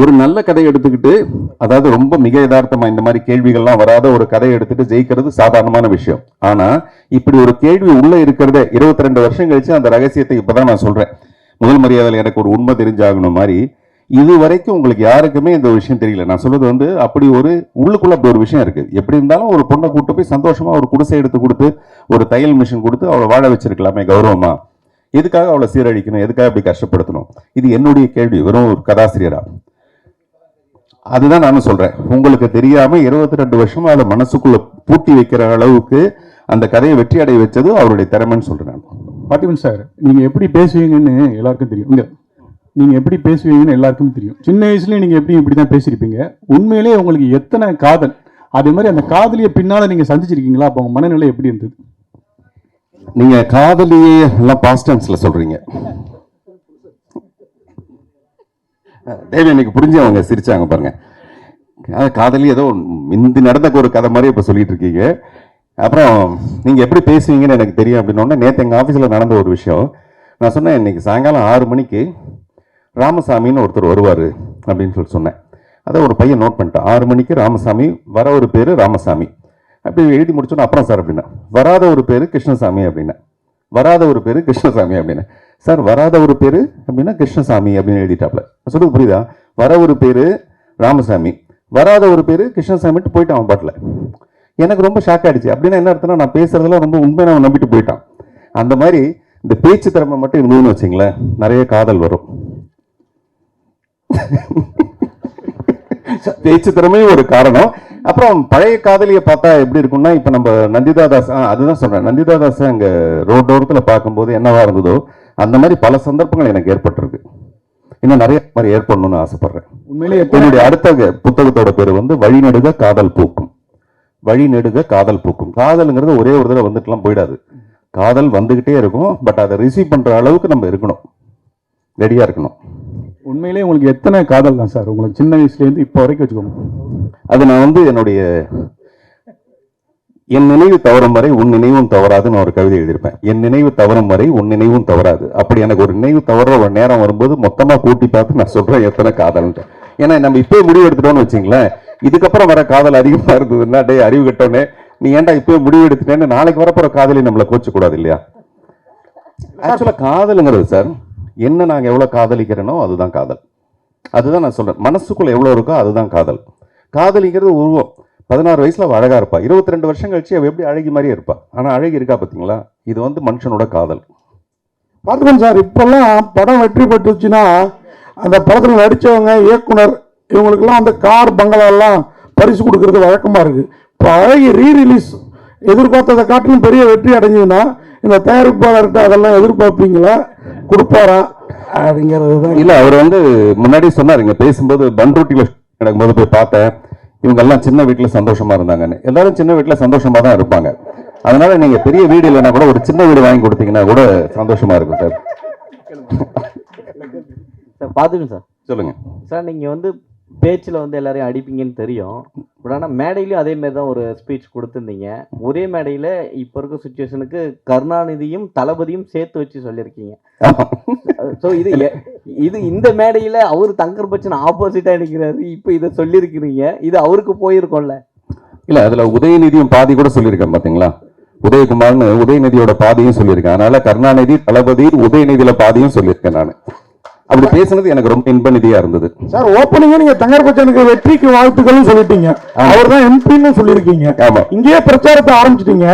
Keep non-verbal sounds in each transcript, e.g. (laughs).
ஒரு நல்ல கதையை எடுத்துக்கிட்டு அதாவது ரொம்ப மிக யதார்த்தமாக இந்த மாதிரி கேள்விகள்லாம் வராத ஒரு கதையை எடுத்துட்டு ஜெயிக்கிறது சாதாரணமான விஷயம். ஆனா இப்படி ஒரு கேள்வி உள்ள இருக்கிறத 22 ரெண்டு வருஷம் கழிச்சு அந்த ரகசியத்தை இப்பதான் நான் சொல்றேன். முதல் மரியாதையில் எனக்கு ஒரு உண்மை தெரிஞ்சாகணும் மாதிரி இது வரைக்கும் உங்களுக்கு யாருக்குமே இந்த ஒரு விஷயம் தெரியல. நான் சொல்றது வந்து அப்படி ஒரு உள்ளுக்குள்ள அப்படி ஒரு விஷயம் இருக்கு. எப்படி இருந்தாலும் ஒரு பொண்ணை கூட்டு போய் சந்தோஷமா ஒரு குடிசை எடுத்து கொடுத்து ஒரு தையல் மிஷின் கொடுத்து அவளை வாழ வச்சிருக்கலாமே கௌரவமா? எதுக்காக அவளை சீரழிக்கணும்? எதுக்காக அப்படி கஷ்டப்படுத்தணும்? இது என்னுடைய கேள்வி. வெறும் ஒரு கதாசிரியரா? அதுதான் நானும் சொல்றேன். உங்களுக்கு தெரியாம இருபத்தி ரெண்டு வருஷமா அதை மனசுக்குள்ள பூட்டி வைக்கிற அளவுக்கு அந்த கதையை வெற்றி அடைய வச்சது அவருடைய திறமைன்னு நான். பார்த்திபன் சார் நீங்க எப்படி பேசுவீங்கன்னு எல்லாருக்கும் தெரியும். இங்க நீங்க எப்படி பேசுவீங்கன்னு எல்லாருக்கும் தெரியும். சின்ன வயசுலயே நீங்க எப்படி இப்படி தான் பேசியிருப்பீங்க. உண்மையிலேயே உங்களுக்கு எத்தனை காதல்? அதே மாதிரி அந்த காதலியை பின்னால நீங்க சந்திச்சிருக்கீங்களா? அப்போ உங்க மனநிலை எப்படி இருந்தது? நீங்க காதலியே எல்லாம் பாஸ்ட் டென்ஸ்ல சொல்றீங்க. தேவி எனக்கு புரிஞ்சு அவங்க சிரிச்சாங்க பாருங்க. காதலி ஏதோ இந்த நடந்த ஒரு கதை மாதிரி இப்ப சொல்லிட்டு இருக்கீங்க. அப்புறம் நீங்க எப்படி பேசுவீங்கன்னு எனக்கு தெரியும் அப்படின்னு நேற்று எங்க ஆஃபீஸில் நடந்த ஒரு விஷயம். நான் சொன்னேன் இன்னைக்கு சாயங்காலம் ஆறு மணிக்கு ராமசாமின்னு ஒருத்தர் வருவார் அப்படின்னு சொல்லி சொன்னேன். அதை ஒரு பையன் நோட் பண்ணிட்டான். ஆறு மணிக்கு ராமசாமி வர ஒரு பேர் ராமசாமி. அப்படி எழுதி முடிச்சோன்னா அப்புறம் சார் அப்படின்னா வராத ஒரு பேர் கிருஷ்ணசாமி அப்படின்னா வராத ஒரு பேர் கிருஷ்ணசாமி அப்படின்னா. சார் வராத ஒரு பேரு அப்படின்னா கிருஷ்ணசாமி அப்படின்னு எழுதிட்டாப்ல. நான் புரியுதா? வர ஒரு பேரு ராமசாமி. வராத ஒரு பேர் கிருஷ்ணசாமிட்டு போயிட்டான் அவன் பாட்டில். எனக்கு ரொம்ப ஷாக் ஆகிடுச்சு அப்படின்னா என்ன அர்த்தம்னா நான் பேசுறதெல்லாம் ரொம்ப உண்மையை அவன் நம்பிட்டு போயிட்டான். அந்த மாதிரி இந்த பேச்சு திறமை மட்டும் இருந்ததுன்னு வச்சிங்களேன் நிறைய காதல் வரும். (laughs) பேச்சு திறமையும் ஒரு காரணம். அப்புறம் பழைய காதலியை பார்த்தா எப்படி இருக்கும்னா இப்போ நம்ம நந்திதா தாஸ் ஆ, அதுதான் சொல்கிறேன் நந்திதா தாஸ் ரோட் ஓரத்தில் பார்க்கும்போது என்னவா இருந்ததோ அந்த மாதிரி பல சந்தர்ப்பங்கள் எனக்கு ஏற்பட்டிருக்கு. இன்னும் நிறைய மாதிரி ஏற்படணும்னு ஆசைப்படுறேன். உண்மையிலேயே எத்தனை என்னுடைய அடுத்த புத்தகத்தோட பேர் வந்து வழிநெடுக காதல் பூக்கும். வழிநெடுக காதல் பூக்கும். காதல்ங்கிறது ஒரே ஒரு தடவை வந்துட்டுலாம் போயிடாது. காதல் வந்துகிட்டே இருக்கும். பட் அதை ரிசீவ் பண்ற அளவுக்கு நம்ம இருக்கணும். ரெடியா இருக்கணும். உண்மையிலேயே உங்களுக்கு எத்தனை காதல் தான் சார்? உங்களுக்கு சின்ன வயசுல இருந்து இப்போ வரைக்கும் வச்சுக்கோங்க. அது நான் வந்து என்னுடைய என் நினைவு தவறும் வரை உன் நினைவும் தவறாதுன்னு ஒரு கவிதை எழுதியிருப்பேன். என் நினைவு தவறும் வரை உன் நினைவும் தவறாது. அப்படி எனக்கு ஒரு நினைவு தவற ஒரு நேரம் வரும்போது மொத்தமா கூட்டி பார்த்து நான் சொல்றேன் எத்தனை காதல்ன்ட்டு. ஏன்னா நம்ம இப்பவே முடிவு எடுத்துட்டோம்னு வச்சிங்களேன் இதுக்கப்புறம் வர காதல் அதிகமாக இருந்ததுன்னா டே அறிவு கட்டோன்னே நீ ஏன்டா இப்பவே முடிவு எடுத்துட்டேன்னு நாளைக்கு வரப்போற காதலி நம்மளை கோச்சக்கூடாது இல்லையா? ஆக்சுவலாக காதலுங்கிறது சார் என்ன நாங்க எவ்வளவு காதலிக்கிறேனோ அதுதான் காதல். அதுதான் நான் சொல்றேன். மனசுக்குள்ள எவ்வளவு இருக்கோ அதுதான் காதல். காதலிங்கிறது உருவம். பதினாறு வயசுல அவ அழகா இருப்பா. இருபத்தி ரெண்டு வருஷம் கழிச்சு அவ எப்படி அழகி மாதிரியே இருப்பா. ஆனா அழகி இருக்கா பாத்தீங்களா? இது வந்து மனுஷனோட காதல். பார்த்துக்கோங்க சார் இப்போல்லாம் படம் வெற்றி பெற்றுச்சுன்னா அந்த படத்தில் நடித்தவங்க இயக்குனர் இவங்களுக்கெல்லாம் அந்த கார் பங்களாலாம் பரிசு கொடுக்கறது வழக்கமாக இருக்குது இப்போ அழகி ரீ ரிலீஸ் எதிர்பார்த்ததை காட்டிலும் பெரிய வெற்றி அடைஞ்சதுன்னா இந்த தயாரிப்பாளர்கிட்ட அதெல்லாம் எதிர்பார்ப்பீங்களா? கொடுப்பாரா? அப்படிங்கிறது தான் இல்ல அவர் வந்து முன்னாடி சொன்னார் இங்க பேசும்போது பன்ருட்டியில நடக்கும்போது போய் பார்த்தேன். இவங்க எல்லாம் சின்ன வீட்டுல சந்தோஷமா இருந்தாங்கன்னு. எல்லாரும் சின்ன வீட்டுல சந்தோஷமா தான் இருப்பாங்க. அதனால நீங்க பெரிய வீடு இல்லைன்னா கூட ஒரு சின்ன வீடு வாங்கி கொடுத்தீங்கன்னா கூட சந்தோஷமா இருக்கும் சார். சார் பார்த்துக்கங்க சார். சொல்லுங்க. சார் நீங்கள் வந்து பேச்சில் வந்து எல்லாரையும் அடிப்பீங்கன்னு தெரியும். பட் ஆனால் மேடையிலையும் அதே மாதிரி தான் ஒரு ஸ்பீச் கொடுத்துருந்தீங்க. ஒரே மேடையில் இப்போ இருக்க சுச்சுவேஷனுக்கு கருணாநிதியும் தளபதியும் சேர்த்து வச்சு சொல்லியிருக்கீங்க. ஸோ இது இது இந்த மேடையில் அவர் தங்கர் பச்சன் ஆப்போசிட்டாக நிற்கிறாரு இப்போ இதை சொல்லியிருக்கிறீங்க. இது அவருக்கு போயிருக்கோம்ல. இல்ல அதுல உதயநிதியும் பாதி கூட சொல்லியிருக்கேன் பாத்தீங்களா? உதயகுமார்னு உதயநிதியோட பாதியும் சொல்லியிருக்கேன். அதனால கருணாநிதி தளபதி உதயநிதியில பாதியும் சொல்லியிருக்கேன் நான். அப்படி பேசுனது எனக்கு ரொம்ப இன்ப நிதியா இருந்தது. சார் ஓப்பனிங்கே நீங்கள் தங்கர் பச்சனுக்கு வெற்றிக்கு வாழ்த்துக்கள்னு சொல்லிட்டீங்க. அவர் தான் எம்பின்னு சொல்லியிருக்கீங்க. ஆமா. இங்கேயே பிரச்சாரத்தை ஆரம்பிச்சிட்டீங்க.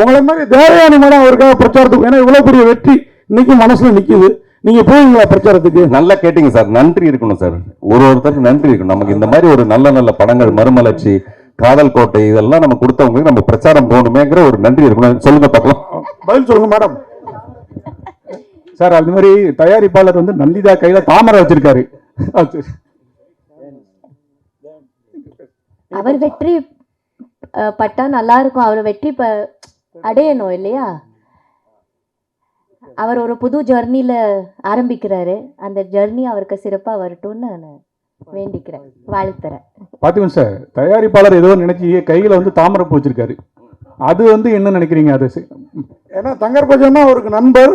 உங்களை மாதிரி தேவயானி மேடம் அவருக்காக பிரச்சாரத்துக்கு ஏன்னா இவ்வளவு பெரிய வெற்றி இன்னைக்கு மனசுல நிக்குது. நீங்க போவீங்களா பிரச்சாரத்துக்கு? நல்லா கேட்டீங்க சார். நன்றி இருக்கணும் சார். ஒரு ஒருத்தருக்கு நன்றி இருக்கணும். நமக்கு இந்த மாதிரி ஒரு நல்ல நல்ல படங்கள் மறுமலர்ச்சி காதல் கோட்டை இதெல்லாம் நம்ம கொடுத்தவங்களுக்கு நம்ம பிரச்சாரம் போகணுமேங்கிற ஒரு நன்றி இருக்கணும். சொல்லுங்க பார்க்கலாம். பதில் சொல்லுங்க மேடம். சார் அது மாதிரி தயாரிப்பாளர் வந்து நந்திதா கையில தாமரை வச்சிருக்காரு. அவர் வெற்றி பட்டா நல்லா இருக்கும். அவர் வெற்றி அடையணும் இல்லையா? அவர் ஒரு புது ஜர்னில ஆரம்பிக்கிறாரு. அந்த ஜர்னி அவருக்கு சிறப்பா வரட்டும்னு நான் வேண்டிக்கிறேன். வாழ்த்துறேன். பார்த்துக்கோங்க சார் தயாரிப்பாளர் ஏதோ நினைச்சு கையில வந்து தாமரை பூ வச்சிருக்காரு. அது வந்து என்ன நினைக்கிறீங்க அது? ஏன்னா தங்கர் பச்சன்னா அவருக்கு நண்பர்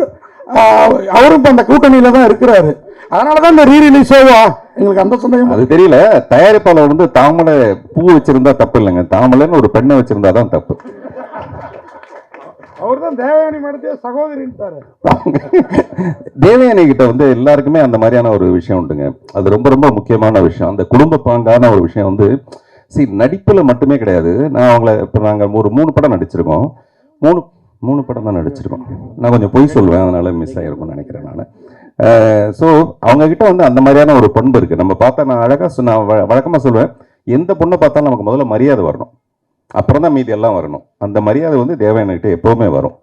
அவரும் இப்போ அந்த கூட்டணியில தான் இருக்கிறாரு. அதனால தான் இந்த ரீ ரிலீஸேவா எங்களுக்கு அந்த சந்தேகம். அது தெரியல. தயாரிப்பாளர் வந்து தாமரை பூ வச்சிருந்தா தப்பு இல்லைங்க. தாமரைன்னு ஒரு பெண்ணை வச்சிருந்தா தான் தப்பு. அவர் தான் தேவயானி மேடத்தையே சகோதரின்ட்டாரு. தேவயானி கிட்ட வந்து எல்லாருக்குமே அந்த மாதிரியான ஒரு விஷயம் உண்டுங்க. அது ரொம்ப ரொம்ப முக்கியமான விஷயம். அந்த குடும்ப பாங்கான ஒரு விஷயம் வந்து சரி நடிப்புல மட்டுமே கிடையாது. நான் அவங்கள இப்போ நாங்கள் ஒரு மூணு படம் நடிச்சிருக்கோம். மூணு மூணு படம் தான் நடிச்சிருக்கோம். நான் கொஞ்சம் பொய் சொல்லுவேன் அதனால மிஸ் ஆகிருக்கும்னு நினைக்கிறேன் நான். ஸோ அவங்க கிட்ட வந்து அந்த மாதிரியான ஒரு பண்பு இருக்கு. நம்ம பார்த்தா நான் அழகாக நான் வ- சொல்லுவேன் எந்த பொண்ணை பார்த்தாலும் நமக்கு முதல்ல மரியாதை வரணும். அப்புறம் தான் மீதி எல்லாம் வரணும். அந்த மரியாதை வந்து தேவயானி கிட்ட எப்பவுமே வரும்.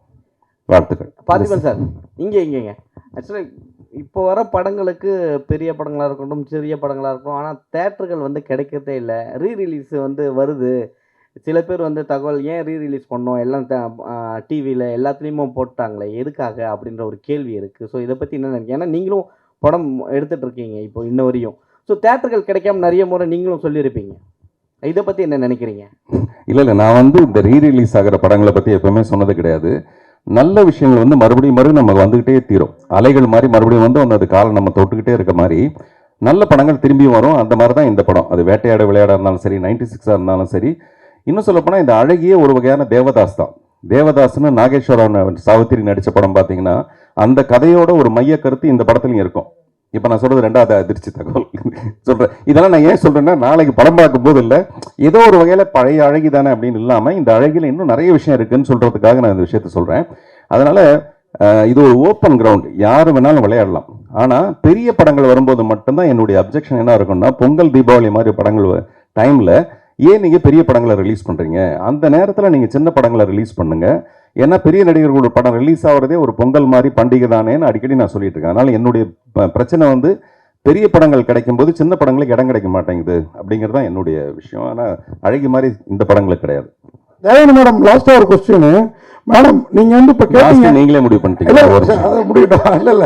வாழ்த்துக்கள். பார்த்திபன் சார் இங்கே இங்கேங்க ஆக்சுவலாக இப்போ வர படங்களுக்கு பெரிய படங்களாக இருக்கட்டும் சிறிய படங்களாக இருக்கட்டும் ஆனால் தேட்டர்கள் வந்து கிடைக்கிறதே இல்லை. ரீ ரிலீஸ் வந்து வருது. சில பேர் வந்து தகவல் ஏன் ரீ ரிலீஸ் பண்ணோம்? எல்லாம் டிவியில் எல்லாத்துலேயுமே போட்டாங்களே எதுக்காக அப்படின்ற ஒரு கேள்வி இருக்குது ஸோ இதை பற்றி என்ன நினைக்கிறீங்க? ஏன்னா நீங்களும் படம் எடுத்துகிட்டு இருக்கீங்க இப்போ இன்ன வரையும். ஸோ தேட்டர்கள் கிடைக்காம நிறைய முறை நீங்களும் சொல்லியிருப்பீங்க. இதை பற்றி என்ன நினைக்கிறீங்க? இல்லை இல்லை. நான் வந்து இந்த ரீ ரிலீஸ் ஆகிற படங்களை பற்றி எப்பவுமே சொன்னது கிடையாது. நல்ல விஷயங்கள் வந்து மறுபடியும் மறுபடியும் நமக்கு வந்துக்கிட்டே தீரும். அலைகள் மாதிரி மறுபடியும் வந்து வந்து அது காலம் நம்ம தொட்டுக்கிட்டே இருக்க மாதிரி நல்ல படங்கள் திரும்பியும் வரும். அந்த மாதிரி தான் இந்த படம். அது வேட்டையாட விளையாட இருந்தாலும் சரி நைன்டி சிக்ஸாக இருந்தாலும் சரி இன்னும் சொல்லப்போனால் இந்த அழகியே ஒரு வகையான தேவதாஸ் தான். தேவதாஸ்னு நாகேஸ்வரன் சாவித்திரி நடித்த படம் பார்த்தீங்கன்னா அந்த கதையோட ஒரு மைய கருத்து இந்த படத்துலையும் இருக்கும். இப்போ நான் சொல்கிறது ரெண்டாவது அதிர்ச்சி தகவல். சொல்கிறேன் இதெல்லாம் நான் ஏன் சொல்கிறேன்னா நாளைக்கு படம் பார்க்கும்போது இல்லை ஏதோ ஒரு வகையில் பழைய அழகி தானே அப்படின்னு இல்லாமல் இந்த அழகில இன்னும் நிறைய விஷயம் இருக்குன்னு சொல்கிறதுக்காக நான் இந்த விஷயத்த சொல்கிறேன் அதனால் இது ஒரு ஓப்பன் கிரவுண்ட் யார் வேணாலும் விளையாடலாம். ஆனால் பெரிய படங்கள் வரும்போது மட்டும்தான் என்னுடைய அப்ஜெக்ஷன் என்ன இருக்கும்னா பொங்கல் தீபாவளி மாதிரி படங்கள் டைமில் ஏன் நீங்க பெரிய படங்களை ரிலீஸ் பண்றீங்க? அந்த நேரத்துல நீங்க சின்ன படங்களை ரிலீஸ் பண்ணுங்க. ஏன்னா பெரிய நடிகர்களோட படம் ரிலீஸ் ஆகிறதே ஒரு பொங்கல் மாதிரி பண்டிகை தானேன்னு அடிக்கடி நான் சொல்லிட்டு இருக்கேன். அதனால என்னுடைய பிரச்சனை வந்து பெரிய படங்கள் கிடைக்கும்போது சின்ன படங்களுக்கு இடம் கிடைக்க மாட்டேங்குது அப்படிங்கிறது தான் என்னுடைய விஷயம். ஆனால் அழகி மாதிரி இந்த படங்களுக்கு கிடையாது. தேவயானி மேடம் லாஸ்டா ஒரு கொஸ்டின் மேடம் நீங்க வந்து இப்ப கேட்டீங்க. நீங்களே முடிவு பண்ணிட்டீங்க. முடியட்டும். இல்ல இல்ல.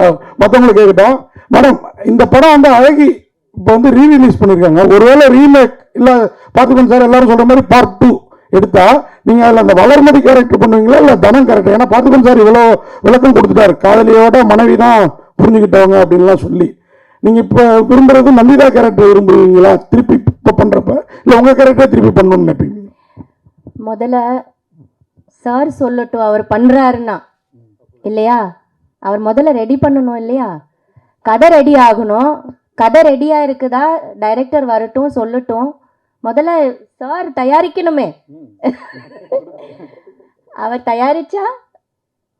அஹ், மத்தவங்களுக்கு கேட்கட்டும். மேடம் இந்த படம் வந்து அழகி இப்போ வந்து ரீ ரிலீஸ் பண்ணியிருக்காங்க ஒருவேளை ரீமேக் இல்லை பார்த்துக்கோங்க சார் எல்லாரும் சொல்கிற மாதிரி பார்ட் டூ எடுத்தால் நீங்கள் அதில் அந்த வளர்மதி கேரக்டர் பண்ணுவீங்களா இல்லை தனம் கேரக்டர் ஏன்னா பார்த்துக்கோங்க சார் இவ்வளோ விளக்கம் கொடுத்துட்டாரு. காதலியோட மனைவி தான் புரிஞ்சுக்கிட்டவங்க அப்படின்லாம் சொல்லி. நீங்கள் இப்போ விரும்புறது நந்திதா கேரக்டர் விரும்புவீங்களா திருப்பி இப்போ பண்ணுறப்ப இல்லை உங்கள் கேரக்டரை திருப்பி பண்ணணும்னு நினைப்பீங்க முதல்ல சார் சொல்லட்டும் அவர் பண்ணுறாருன்னா இல்லையா? அவர் முதல்ல ரெடி பண்ணணும் இல்லையா? கதை ரெடி ஆகணும். கதை ரெடியாக இருக்குதா டைரக்டர் வரட்டும் சொல்லட்டும். முதல்ல சார் தயாரிக்கணுமே. அவர் தயாரிச்சா?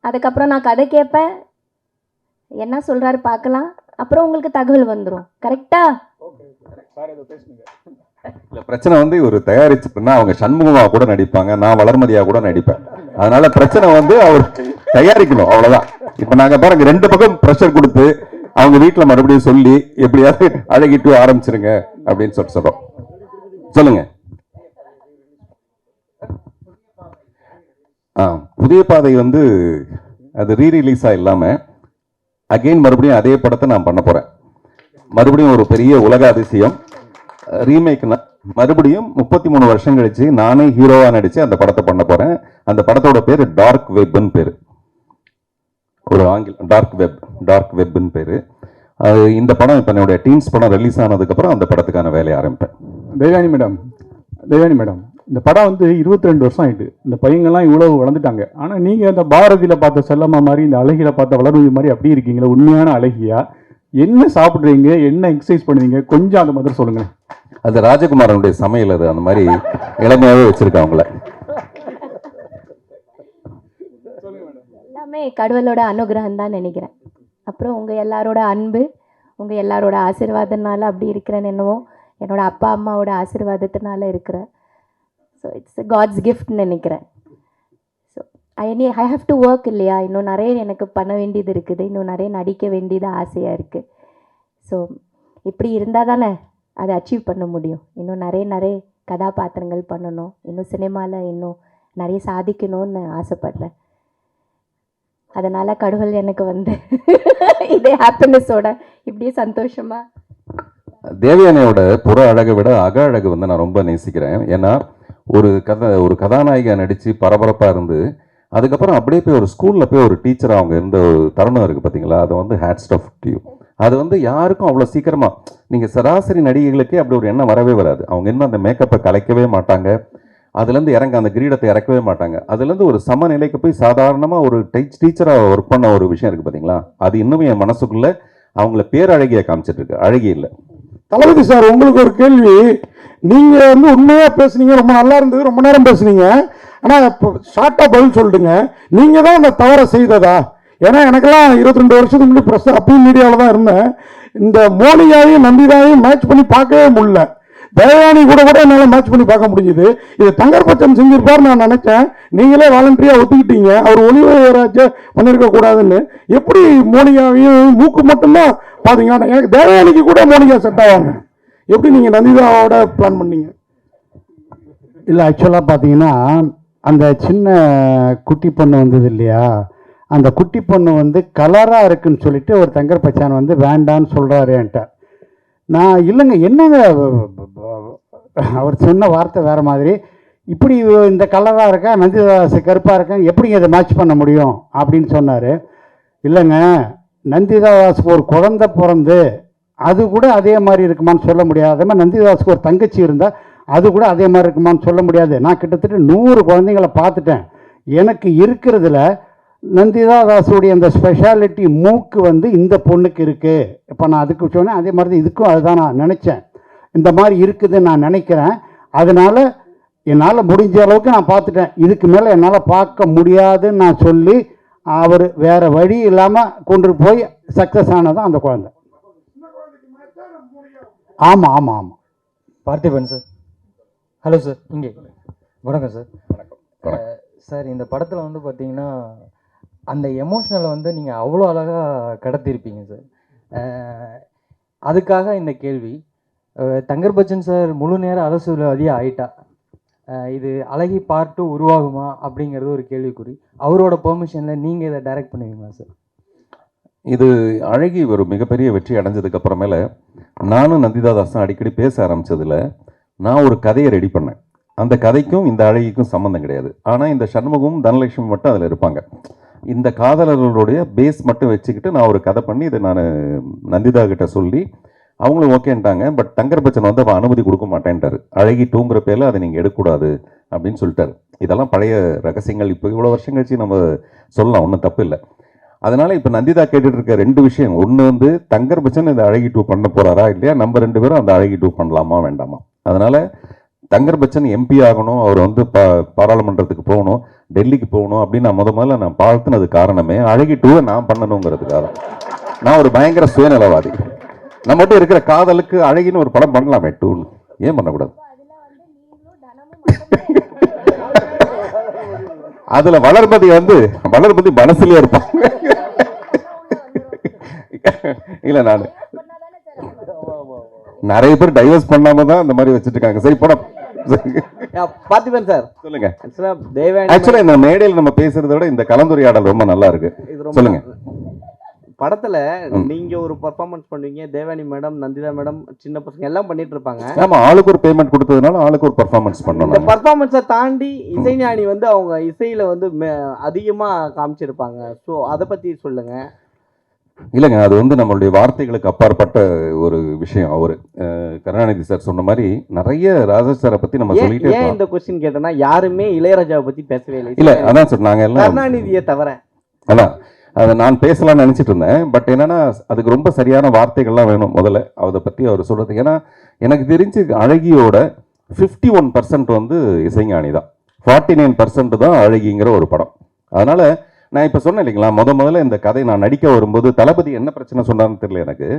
அதுக்கப்புறம் நான் கதை கேட்பேன். என்ன சொல்றாரு பார்க்கலாம். அப்புறம் உங்களுக்கு தகவல் வந்துடும் கரெக்டா இல்ல பிரச்சனை வந்து ஒரு தயாரிச்சுன்னா அவங்க சண்முகமா கூட நடிப்பாங்க. நான் வளர்மதியா கூட நடிப்பேன். அதனால பிரச்சனை வந்து அவர் தயாரிக்கணும் அவ்வளவுதான். இப்ப நாங்க பாருங்க ரெண்டு பக்கம் ப்ரெஷர் கொடுத்து அவங்க வீட்டில் மறுபடியும் சொல்லி எப்படியாவது அழகிட்டு ஆரம்பிச்சிருங்க அப்படின்னு சொல்லிட்டு சொல்றோம். சொல்லுங்க. ஆ புதிய பாதை வந்து அது ரீ இல்லாமல் இல்லாம அகைன் மறுபடியும் அதே படத்தை நான் பண்ண போகிறேன் மறுபடியும் ஒரு பெரிய உலக அதிசயம். ரீமேக்னா மறுபடியும் முப்பத்தி மூணு வருஷம் கழிச்சு நானே ஹீரோவாக நடித்து அந்த படத்தை பண்ண போகிறேன் அந்த படத்தோட பேர் டார்க் வெப்னு பேர். ஒரு ஆங்கில டார்க் வெப் டார்க் வெப்னு பேரு. அது இந்த படம் இப்போ என்னுடைய டீன்ஸ் படம் ரிலீஸ் ஆனதுக்கப்புறம் அந்த படத்துக்கான வேலையை ஆரம்பிப்பேன். தேவானி மேடம் தேவானி மேடம் இந்த படம் வந்து 22 ரெண்டு வருஷம் ஆயிட்டு இந்த பையங்கள்லாம் இவ்வளவு வளர்ந்துட்டாங்க. ஆனால் நீங்கள் இந்த பாரதியில் பார்த்த செல்லம்மா மாதிரி இந்த அழகில பார்த்த வளர்வு மாதிரி அப்படி இருக்கீங்களா? உண்மையான அழகியா? என்ன சாப்பிட்றீங்க? என்ன எக்ஸசைஸ் பண்ணுவீங்க? கொஞ்சம் அந்த மாதிரி சொல்லுங்க அது ராஜகுமாரனுடைய சமையல் அது அந்த மாதிரி இளமையாவே வச்சிருக்கேன் அவங்கள எல்லாமே கடவுளோட அனுகிரகம் தான் நினைக்கிறேன். அப்புறம் உங்கள் எல்லாரோட அன்பு உங்கள் எல்லாரோட ஆசிர்வாதத்தினால அப்படி இருக்கிறேன்னு என்னவோ என்னோடய அப்பா அம்மாவோட ஆசீர்வாதத்தினால இருக்கிறேன் ஸோ இட்ஸ் காட்ஸ் கிஃப்ட்னு நினைக்கிறேன். ஸோ ஐ நீ ஐ ஹாவ் டு ஒர்க் இல்லையா? இன்னும் நிறைய எனக்கு பண்ண வேண்டியது இருக்குது. இன்னும் நிறைய நடிக்க வேண்டியது ஆசையாக இருக்குது ஸோ இப்படி இருந்தால் தானே அதை அச்சீவ் பண்ண முடியும். இன்னும் நிறைய நிறைய கதாபாத்திரங்கள் பண்ணணும். இன்னும் சினிமாவில் இன்னும் நிறைய சாதிக்கணும்னு ஆசைப்பட்றேன். அதனால் கடவுள் எனக்கு வந்து இதே ஹாப்பினஸோட இப்படியே சந்தோஷமா. தேவயானையோட புற அழகை விட அக அழகு வந்து நான் ரொம்ப நேசிக்கிறேன். ஏன்னா ஒரு கதை ஒரு கதாநாயகா நடித்து பரபரப்பாக இருந்து அதுக்கப்புறம் அப்படியே போய் ஒரு ஸ்கூலில் போய் ஒரு டீச்சர் அவங்க இருந்த ஒரு தருணம் இருக்குது பார்த்தீங்களா அது வந்து ஹேட் ஆஃப் டியூ அது வந்து யாருக்கும் அவ்வளோ சீக்கிரமாக நீங்கள் சராசரி நடிகைகளுக்கே அப்படி ஒரு எண்ணம் வரவே வராது. அவங்க இன்னும் அந்த மேக்கப்பை கலைக்கவே மாட்டாங்க. அதுலேருந்து இறங்க அந்த கிரீடத்தை இறக்கவே மாட்டாங்க. அதுலேருந்து ஒரு சமநிலைக்கு போய் சாதாரணமாக ஒரு டீச் டீச்சராக ஒர்க் பண்ண ஒரு விஷயம் இருக்குது பார்த்தீங்களா அது இன்னும் என் மனசுக்குள்ளே அவங்கள பேரழகியை காமிச்சிட்டு இருக்கு அழகி இல்லை. தளபதி சார் உங்களுக்கு ஒரு கேள்வி. நீங்கள் வந்து உண்மையாக பேசுனீங்க ரொம்ப நல்லா இருந்தது ரொம்ப நேரம் பேசுனீங்க. ஆனால் இப்போ ஷார்ட்டாக பதில் சொல்லிட்டுங்க நீங்கள் தான் அந்த தவறை செய்ததா? ஏன்னா எனக்கெல்லாம் இருபத்தி ரெண்டு வருஷத்துக்கு முன்னாடி ப்ரெஸ் அப்பயும் மீடியாவில் தான் இருந்தேன். இந்த மோனியாவையும் நந்திதாவையும் மேட்ச் பண்ணி பார்க்கவே முடியல. தயானி கூட கூட என்னால் மேட்ச் பண்ணி பார்க்க முடிஞ்சுது. இது தங்கர்பச்சம் செஞ்சிருப்பார் நான் நினைச்சேன். நீங்களே வாலண்டரியாக ஒத்துக்கிட்டீங்க. அவர் ஒளிவராஜ பண்ணியிருக்க கூடாதுன்னு. எப்படி மோனிகாவையும் மூக்கு மட்டும்தான் பாத்தீங்க எனக்கு தேவயானிக்கு கூட மோனிகா செட் ஆவாங்க. எப்படி நீங்க நந்திதாவோட பிளான் பண்ணீங்க? இல்லை ஆக்சுவலாக பார்த்தீங்கன்னா அந்த சின்ன குட்டி பொண்ணு வந்தது இல்லையா? அந்த குட்டி பொண்ணு வந்து கலராக இருக்குன்னு சொல்லிட்டு ஒரு தங்கர் பச்சான் வந்து வேண்டான்னு சொல்கிறாரு என்கிட்ட. நான் இல்லைங்க என்னங்க அவர் சொன்ன வார்த்தை வேறு மாதிரி. இப்படி இந்த கலராக இருக்கா நந்திதாஸ் கருப்பாக இருக்கா எப்படிங்க இதை மேட்ச் பண்ண முடியும் அப்படின்னு சொன்னார். இல்லைங்க நந்திதாதாஸுக்கு ஒரு குழந்த பிறந்து அது கூட அதே மாதிரி இருக்குமான்னு சொல்ல முடியாது. அதே மாதிரி நந்திதாஸுக்கு ஒரு தங்கச்சி இருந்தால் அது கூட அதே மாதிரி இருக்குமான்னு சொல்ல முடியாது. நான் கிட்டத்தட்ட நூறு குழந்தைங்கள பார்த்துட்டேன். எனக்கு இருக்கிறதுல நந்திதா தாஸுடைய அந்த ஸ்பெஷாலிட்டி மூக்கு வந்து இந்த பொண்ணுக்கு இருக்குது இப்போ நான் அதுக்கு சொன்னேன் அதே மாதிரி தான் இதுக்கும் அதுதான் நான் நினச்சேன். இந்த மாதிரி இருக்குதுன்னு நான் நினைக்கிறேன். அதனால் என்னால் முடிஞ்ச அளவுக்கு நான் பார்த்துட்டேன். இதுக்கு மேலே என்னால் பார்க்க முடியாதுன்னு நான் சொல்லி அவர் வேறு வழி இல்லாமல் கொண்டு போய் சக்ஸஸ் ஆனதான் அந்த குழந்தை. ஆமாம் ஆமாம் ஆமாம் பார்த்திபன் சார். ஹலோ சார் இங்கே. வணக்கம் சார் வணக்கம். சார் இந்த படத்தில் வந்து பார்த்தீங்கன்னா அந்த எமோஷ்னலை வந்து நீங்கள் அவ்வளோ அழகாக கடத்தியிருப்பீங்க சார் அதுக்காக இந்த கேள்வி. தங்கர் பச்சன் சார் முழு நேர அரசியல்வாதியாக ஆயிட்டா? இது அழகி பார்ட்டு உருவாகுமா? அப்படிங்கிறது ஒரு கேள்விக்குறி. அவரோட பெர்மிஷனில் நீங்கள் இதை டைரக்ட் பண்ணுவீங்களா சார் இது அழகி ஒரு மிகப்பெரிய வெற்றி அடைஞ்சதுக்கு அப்புறமேல நானும் நந்திதா தாஸும் அடிக்கடி பேச ஆரம்பித்ததில் நான் ஒரு கதையை ரெடி பண்ணேன். அந்த கதைக்கும் இந்த அழகிக்கும் சம்மந்தம் கிடையாது. ஆனால் இந்த சண்முகமும் தனலட்சுமி மட்டும் அதில் இருப்பாங்க. இந்த காதலர்களுடைய பேஸ் மட்டும் வச்சுக்கிட்டு நான் ஒரு கதை பண்ணி இதை நான் நந்திதா கிட்ட சொல்லி அவங்களும் ஓகேன்ட்டாங்க பட் தங்கர் பச்சன் வந்து அவன் அனுமதி கொடுக்க மாட்டேன்ட்டார். அழகி தூங்குற பேரில் அதை நீங்கள் எடுக்கக்கூடாது அப்படின்னு சொல்லிட்டாரு. இதெல்லாம் பழைய ரகசியங்கள். இப்போ இவ்வளோ வருஷம் கழிச்சு நம்ம சொல்லலாம். ஒன்றும் தப்பு இல்லை. அதனால் இப்போ நந்திதா கேட்டுட்டு இருக்க ரெண்டு விஷயம். ஒன்று வந்து தங்கர் பச்சன் இந்த அழகி டூ பண்ண போறாரா இல்லையா? நம்ம ரெண்டு பேரும் அந்த அழகி டூ பண்ணலாமா வேண்டாமா? அதனால் தங்கர் பச்சன் எம்பி ஆகணும் அவர் வந்து பா பாராளுமன்றத்துக்கு போகணும் டெல்லிக்கு போகணும் அப்படின்னு நான் முத முதல்ல நான் வாழ்த்துனது காரணமே அழகி டூவை நான் பண்ணணுங்கிறதுக்காக. நான் ஒரு பயங்கர சுயநலவாதி. நம்மகிட்ட இருக்கிற காதலுக்கு அழகின்னு ஒரு படம் பண்ணலாமே டூன்னு. ஏன் பண்ணக்கூடாது? அதுல வளர்மதி வந்து வளர்மதி மனசுலயே இருப்பாங்க இல்ல நான். நிறைய பேர் டைவர்ஸ் பண்ணாம தான் அந்த மாதிரி வச்சிட்டு இருக்காங்க. சரி படம் (laughs) பார்த்திபன் சார். சொல்லுங்க. ஆக்சுவலாக தேவயானி ஆக்சுவலா இந்த மேடையில் நம்ம பேசுறதை விட இந்த கலந்துரையாடல் ரொம்ப நல்லா இருக்கு. சொல்லுங்க. படத்துல. நீங்க ஒரு பர்ஃபார்மன்ஸ் பண்ணுவீங்க தேவானி மேடம் நந்திதா மேடம் சின்ன பசங்க எல்லாம் பண்ணிட்டு இருப்பாங்க. ஆமா ஆளுக்கு ஒரு பேமெண்ட் கொடுத்ததுனால ஆளுக்கு ஒரு பர்ஃபார்மன்ஸ் இந்த பண்ணணும் பர்ஃபார்மன்ஸை தாண்டி இசைஞானி வந்து அவங்க இசையில வந்து அதிகமா காமிச்சிருப்பாங்க. ஸோ அதை பத்தி சொல்லுங்க. இல்லைங்க அது வந்து நம்மளுடைய வார்த்தைகளுக்கு அப்பாற்பட்ட ஒரு விஷயம். அவரு கருணாநிதி சார் சொன்ன மாதிரி நிறைய ராஜா சாரை பத்தி நம்ம சொல்லிட்டே ஏன் இந்த கொஸ்டின் கேட்டேன்னா யாருமே இளையராஜாவை பத்தி பேசவே இல்லை இல்ல அதான் சார் நாங்க எல்லாம் கருணாநிதியை தவிர. அதான் அதை நான் பேசலாம்னு நினைச்சிட்டு இருந்தேன். பட் என்னன்னா அதுக்கு ரொம்ப சரியான வார்த்தைகள்லாம் வேணும் முதல்ல அதை பத்தி அவர் சொல்றது. ஏன்னா எனக்கு தெரிஞ்சு அழகியோட ஃபிஃப்டி ஒன் பர்சன்ட் வந்து இசைஞானி தான். ஃபார்ட்டி நைன் பர்சன்ட் தான் அழகிங்கிற ஒரு படம். அதனால நான் இப்போ சொன்னேன் இல்லைங்களா முத முதல்ல இந்த கதை நான் நடிக்க வரும்போது தளபதி என்ன பிரச்சனை சொன்னான்னு தெரியல எனக்கு.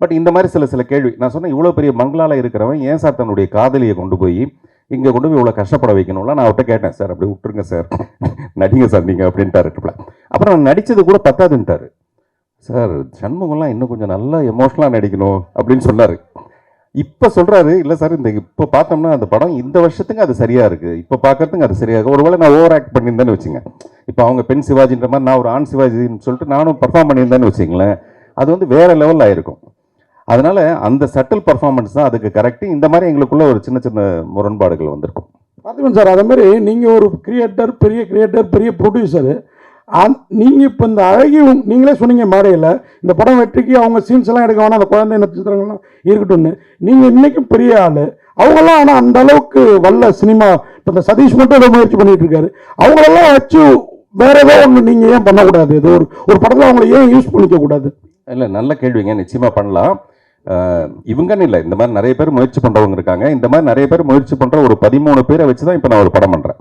பட் இந்த மாதிரி சில சில கேள்வி நான் சொன்னேன் இவ்வளோ பெரிய மங்களால் இருக்கிறவன் ஏன் சார் தன்னுடைய காதலியை கொண்டு போய் இங்கே கொண்டு போய் இவ்வளோ கஷ்டப்பட வைக்கணும்ல? நான் அவர்கிட்ட கேட்டேன் சார் அப்படி விட்டுருங்க சார். நடிங்க சார் நீங்கள் அப்படின்ட்டாரு அப்புறம் நான் நடித்தது கூட பத்தாதுன்ட்டாரு. சார் சண்முகம்லாம் இன்னும் கொஞ்சம் நல்லா எமோஷனலாக நடிக்கணும் அப்படின்னு சொன்னார். இப்போ சொல்கிறாரு இல்லை சார் இந்த இப்போ பார்த்தோம்னா அந்த படம் இந்த வருஷத்துக்கு அது சரியாக இருக்குது இப்போ பார்க்குறதுக்கு அது சரியாக இருக்குது ஒருவேளை நான் ஓவர் ஆக்ட் பண்ணியிருந்தேன்னு வச்சுங்க. இப்போ அவங்க பெண் சிவாஜின்ற மாதிரி நான் ஒரு ஆண் சிவாஜின்னு சொல்லிட்டு நானும் பர்ஃபார்ம் பண்ணியிருந்தேன்னு வச்சுங்களேன் அது வந்து வேற லெவலில் ஆயிருக்கும் அதனால் அந்த சட்டில் பர்ஃபார்மன்ஸ் தான் அதுக்கு கரெக்டு இந்த மாதிரி எங்களுக்குள்ள ஒரு சின்ன சின்ன முரண்பாடுகள் வந்திருக்கும். பார்த்துக்கோங்க சார் அதே மாதிரி நீங்கள் ஒரு கிரியேட்டர் பெரிய கிரியேட்டர் பெரிய ப்ரொடியூசரு நீங்கள் இப்போ இந்த அழகி நீங்களே சொன்னீங்க மேடையில் இந்த படம் வெற்றிக்கு அவங்க சீன்ஸ் எல்லாம் எடுக்க வேணாம் அந்த குழந்தை நட்சத்திரங்கள்லாம் இருக்கட்டும்னு. நீங்கள் இன்றைக்கும் பெரிய ஆள். அவங்களாம் ஆனால் அந்த அளவுக்கு வல்ல சினிமா இப்போ இந்த சதீஷ் மட்டும் ஏதோ முயற்சி பண்ணிட்டு இருக்காரு. அவங்களெல்லாம் வச்சு வேற ஏதோ ஒன்று நீங்கள் ஏன் பண்ணக்கூடாது? ஏதோ ஒரு ஒரு படத்தில் அவங்கள ஏன் யூஸ் பண்ணிக்க கூடாது இல்லை நல்ல கேள்விங்க. நிச்சயமாக பண்ணலாம். இவங்கன்னு இல்லை. இந்த மாதிரி நிறைய பேர் முயற்சி பண்ணுறவங்க இருக்காங்க. இந்த மாதிரி நிறைய பேர் முயற்சி பண்ணுற ஒரு பதிமூணு பேரை வச்சு தான் இப்போ நான் ஒரு படம் பண்ணுறேன்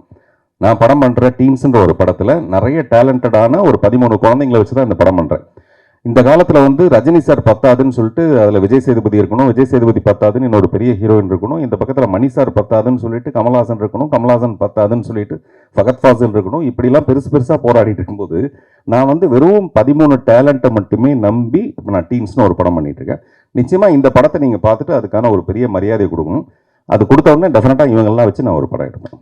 நான் படம் பண்ணுறேன் டீம்ஸுன்ற ஒரு படத்தில் நிறைய டேலண்டடான ஒரு பதிமூணு குழந்தைங்களை வச்சு தான் இந்த படம் பண்ணுறேன் இந்த காலத்தில் வந்து ரஜினி சார் பத்தாதுன்னு சொல்லிட்டு அதில் விஜய் சேதுபதி இருக்கணும் விஜய் சேதுபதி பத்தாதுன்னு இன்னொரு பெரிய ஹீரோயின் இருக்கணும் இந்த பக்கத்தில் மணி சார் பத்தாதுன்னு சொல்லிட்டு கமல்ஹாசன் இருக்கணும் கமல்ஹாசன் பத்தாதுன்னு சொல்லிட்டு ஃபகத் ஃபாசில் இருக்கணும் இப்படிலாம் பெருசு பெருசாக போராடிட்டு இருக்கும்போது நான் வந்து வெறும் பதிமூணு டேலண்ட்டை மட்டுமே நம்பி இப்போ நான் டீம்ஸ்னு ஒரு படம் பண்ணிட்டு இருக்கேன். நிச்சயமாக இந்த படத்தை நீங்கள் பார்த்துட்டு அதுக்கான ஒரு பெரிய மரியாதை கொடுக்கணும். அது கொடுத்த உடனே டெஃபினட்டாக இவங்கெல்லாம் வச்சு நான் ஒரு படம் எடுப்பேன்.